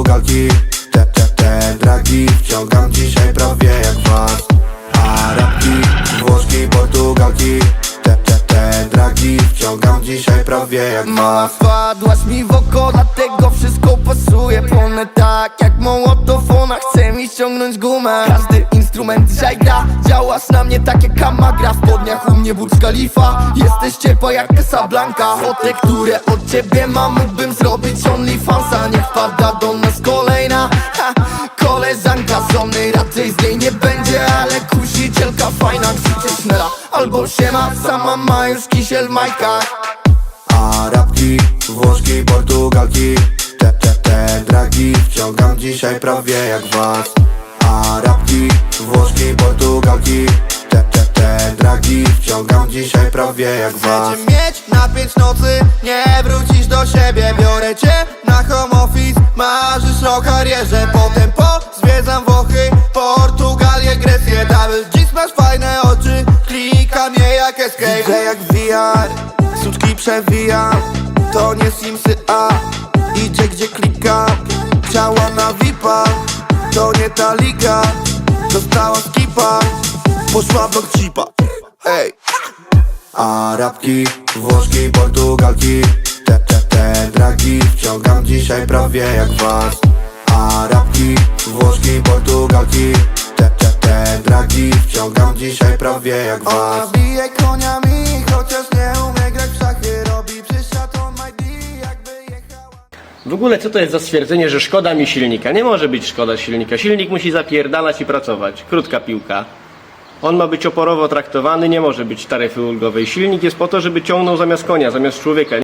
Portugalki Te, te, te dragi wciągam dzisiaj prawie jak was. Arabki, Włoszki, Portugalki te dragi wciągam dzisiaj prawie jak was wpadłaś mi w oko, dlatego wszystko pasuje. Płonę tak jak mołotow, ona chce mi ściągnąć gumę. Każdy instrument dzisiaj gra, działasz na mnie tak jak kamagra W podniach u mnie Burj Khalifa, jesteś ciepła jak Casablanca. Foty, które od ciebie mam, mógłbym zrobić OnlyFansa. Nie wpada do nas kolejna ha, koleżanka Żony raczej z niej nie będzie, ale kusicielka fajna Krzyczy sznela albo siema, sama ma już kisiel w majkach Arabki, Włoszki, Portugalki Te, te, te dragi wciągam dzisiaj prawie jak was. Arabki, Włoszki, Portugalki Te, te, te dragi wciągam dzisiaj prawie jak was. Chcecie mieć na pięć nocy, nie wrócisz do siebie. Biorę cię na home office, marzysz o karierze Potem suczki przewijam To nie Simsy, a idzie gdzie klikam Ciała na VIPa, to nie ta liga. Dostała skipa, poszła blok chipa Ej Arabki, Włoszki, Portugalki. Te, te, te dragi wciągam dzisiaj prawie jak was. Arabki, Włoszki, Portugalki. Te, te, te dragi wciągam dzisiaj prawie jak Ona was. bije koniami, W ogóle co to jest za stwierdzenie, że szkoda mi silnika? Nie może być szkoda silnika. Silnik musi zapierdalać i pracować. Krótka piłka. On ma być oporowo traktowany, nie może być taryfy ulgowej. Silnik jest po to, żeby ciągnął zamiast konia, zamiast człowieka.